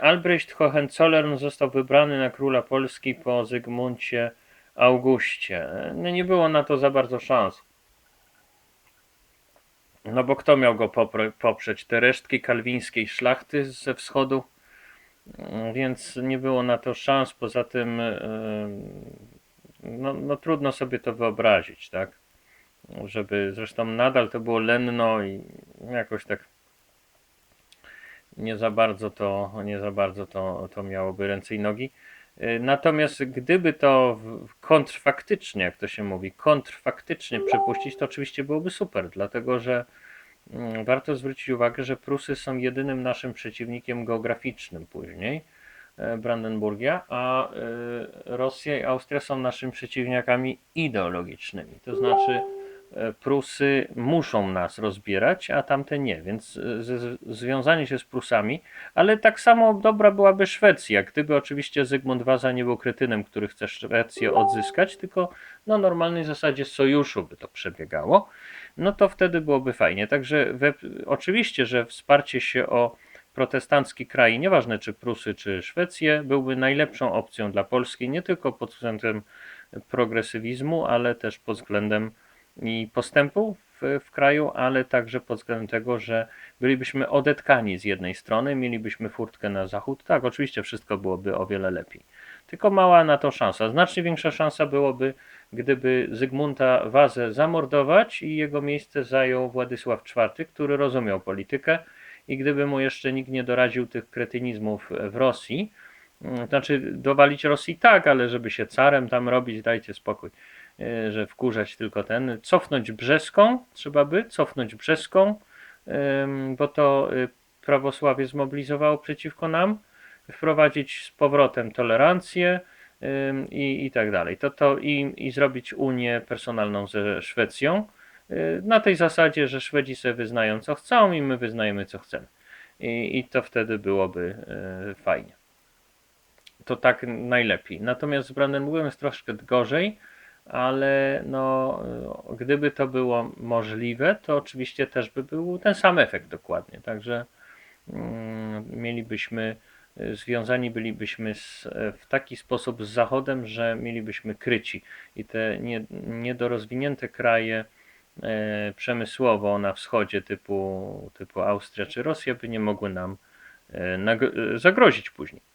Albrecht Hohenzollern został wybrany na króla Polski po Zygmuncie Augustie. No nie było na to za bardzo szans. No bo kto miał go poprzeć? Te resztki kalwińskiej szlachty ze wschodu? Mm, Więc nie było na to szans. Poza tym, yy, no, no trudno sobie to wyobrazić, tak? Żeby zresztą nadal to było lenno i jakoś tak nie za bardzo to, nie za bardzo to, to miałoby ręce i nogi. Y, Natomiast gdyby to kontrfaktycznie, jak to się mówi, kontrfaktycznie przepuścić, to oczywiście byłoby super, dlatego że mm, warto zwrócić uwagę, że Prusy są jedynym naszym przeciwnikiem geograficznym później, e, Brandenburgia, a y, Rosja i Austria są naszymi przeciwnikami ideologicznymi. To znaczy, e, Prusy muszą nas rozbierać, a tamte nie, więc e, związanie się z Prusami, ale tak samo dobra byłaby Szwecja, gdyby oczywiście Zygmunt Waza nie był kretynem, który chce Szwecję odzyskać, tylko na normalnej zasadzie sojuszu by to przebiegało, no to wtedy byłoby fajnie. Także we, oczywiście, że wsparcie się o protestancki kraj, nieważne czy Prusy, czy Szwecję, byłby najlepszą opcją dla Polski, nie tylko pod względem progresywizmu, ale też pod względem i postępu w, w kraju, ale także pod względem tego, że bylibyśmy odetkani z jednej strony, mielibyśmy furtkę na zachód. Tak, oczywiście wszystko byłoby o wiele lepiej. Tylko mała na to szansa. Znacznie większa szansa byłoby, gdyby Zygmunta Wazę zamordować i jego miejsce zajął Władysław IV, który rozumiał politykę i gdyby mu jeszcze nikt nie doradził tych kretynizmów w Rosji, znaczy dowalić Rosji tak, ale żeby się carem tam robić, dajcie spokój e, że wkurzać tylko ten. Cofnąć Brzeską, trzeba by, cofnąć Brzeską, bo to y, prawosławie zmobilizowało przeciwko nam, wprowadzić z powrotem tolerancję i, i tak dalej. To, to i, i zrobić Unię personalną ze Szwecją y, na tej zasadzie, że Szwedzi sobie wyznają co chcą i my wyznajemy co chcemy. I, i to wtedy byłoby fajnie. To tak najlepiej. Natomiast z Brandenburgiem jest troszkę gorzej, ale no, gdyby to było możliwe, to oczywiście też by był ten sam efekt dokładnie. Także mm, mielibyśmy, związani bylibyśmy z, w taki sposób z Zachodem, że mielibyśmy kryci i te nie, niedorozwinięte kraje e, przemysłowo na wschodzie typu, typu Austria czy Rosja by nie mogły nam e, zagrozić później.